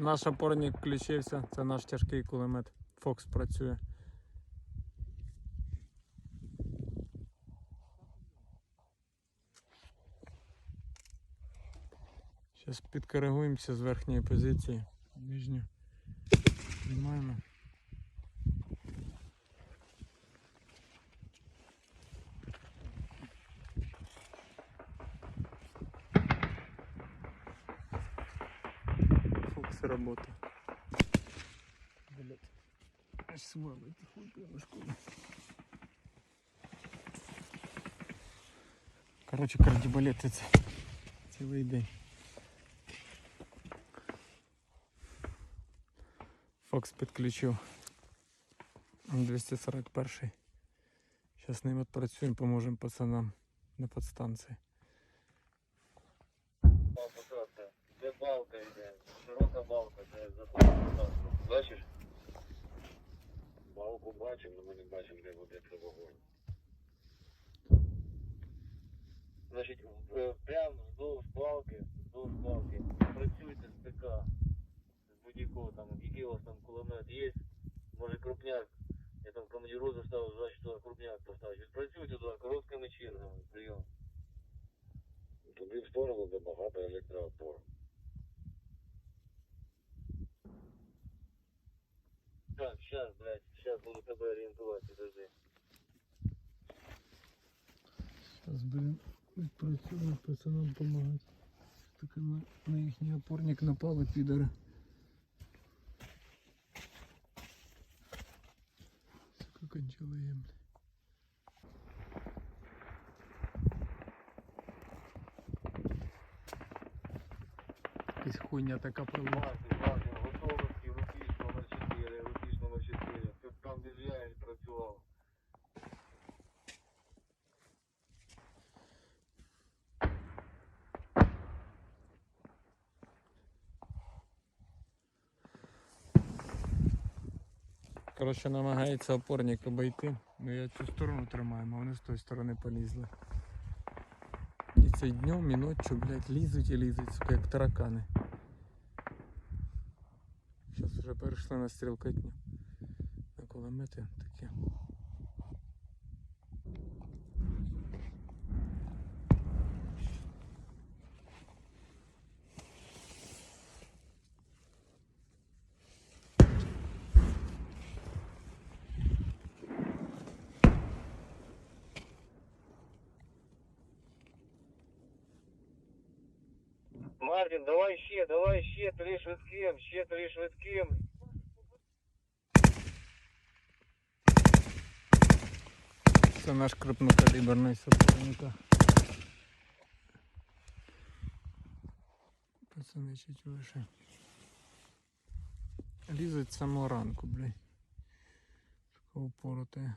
Наш опорник включився, це наш тяжкий кулемет. Фокс працює. Зараз підкоригуємося з верхньої позиції. Нижню. Знімаємо. работа. Блять. Аж свалить хуй пенушку. Короче, кардібалети це цілий день. Фокс підключив 241. Зараз з ним відпрацюємо, поможемо пацанам на подстанції. Де це вогонь. Значить, в- прямо вздовж балки, вздовж балки, працюйте з ПК, з будь-якого там, який у вас там кулемет є, може крупняк, я там командиру заставив, значить, туди крупняк поставити. Відпрацюйте туди короткими чергами, прийом. Туди в сторону, де багато електроопор. Так, сейчас, блядь, сейчас буду тебе орієнтувати, подожди. Зараз будемо відпрацьовувати пацанам допомагати. Так на, на їхній опорник напали підари. Сука, кончила їм. Якась хуйня така пролила. Я. Коротше, намагається опорник обійти. Ну я цю сторону тримаю, а вони з тої сторони полізли. І це днем і ночі, блядь, лізуть і лізуть, сука, як таракани. Зараз вже перейшли на стрілкотню. На кулемети такі. Мартин, давай ще, давай ще, три швидким, ще три швидким. Це наш крупнокаліберний суперника. Пацани чуть вище. Лізуть самого ранку, блядь. Такого поротає.